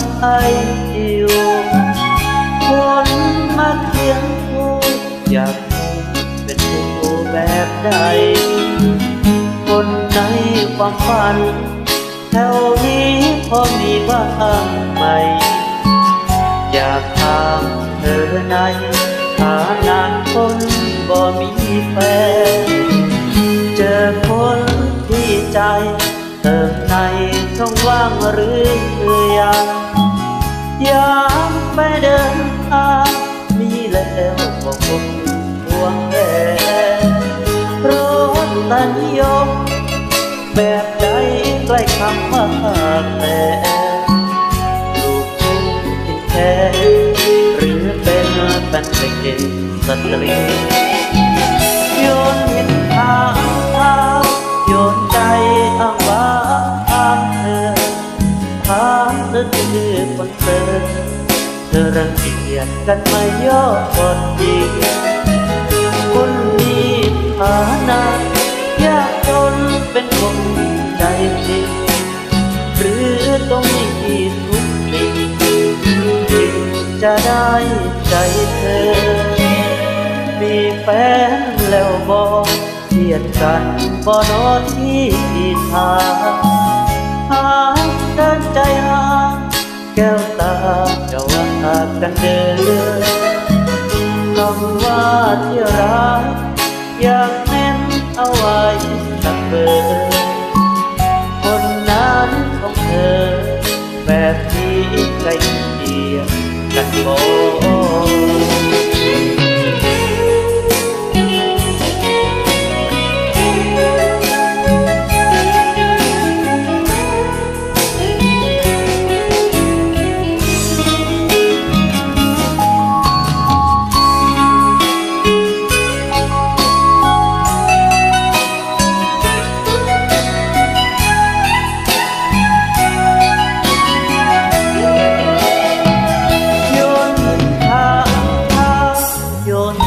มองหาใครอยู่คนมาเคียงคู่อยากเป็นผู้แบบใด คนในความฝัน แถวนี้พอมีบ้างไหม อยากถามเธอในฐานะคนบ่มีแฟน เจอคนที่ใจ เติมในช่องว่างหรือยัง ยากไปเดินทางมีแล้วก็คงห่วงแค่รถตันยมแบบใจใกล้คำว่าแต่ลูกทุ่งที่แท้หรือเป็นแฟนเพลงสตรี รังเกียจกันไม่ยอดกดดีคนมีฐานะยากจนเป็นคนใจจริงหรือต้องมีทุกสิ่งจึงจะได้ใจเธอ มีแฟนแล้วบอกเกียดกันบ่นอที่ทาง กัน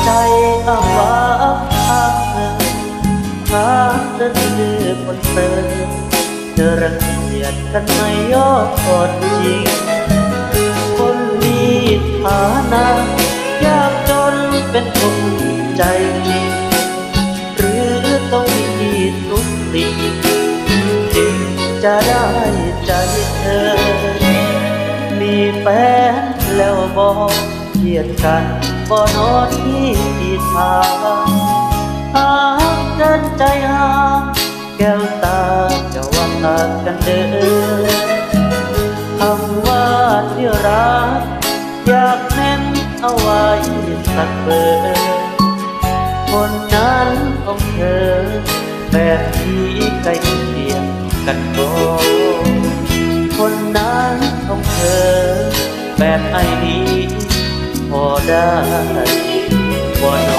ใจอางว้างอ้างเธอามเธอคือคนเธอเธอรังเกียจกันไม่ยอดกอดจริง คนมีฐานะยากจนเป็นคนใจจริง หรือต้องมีทุกสิ่งจึงจะได้ใจเธอ มีแฟนแล้วบอกเกลียดกัน บ่นอนที่ทางหาเดินใจหาแก้วตาจะว่ากันเดินคำว่าที่รักอยากเน้นเอาไว้สักเบอร์คนนั้นของเธอ แบบที่ใกล้เคียงกันบ่คนนั้นของเธอ แบบไอ้นี้ พอได้วัน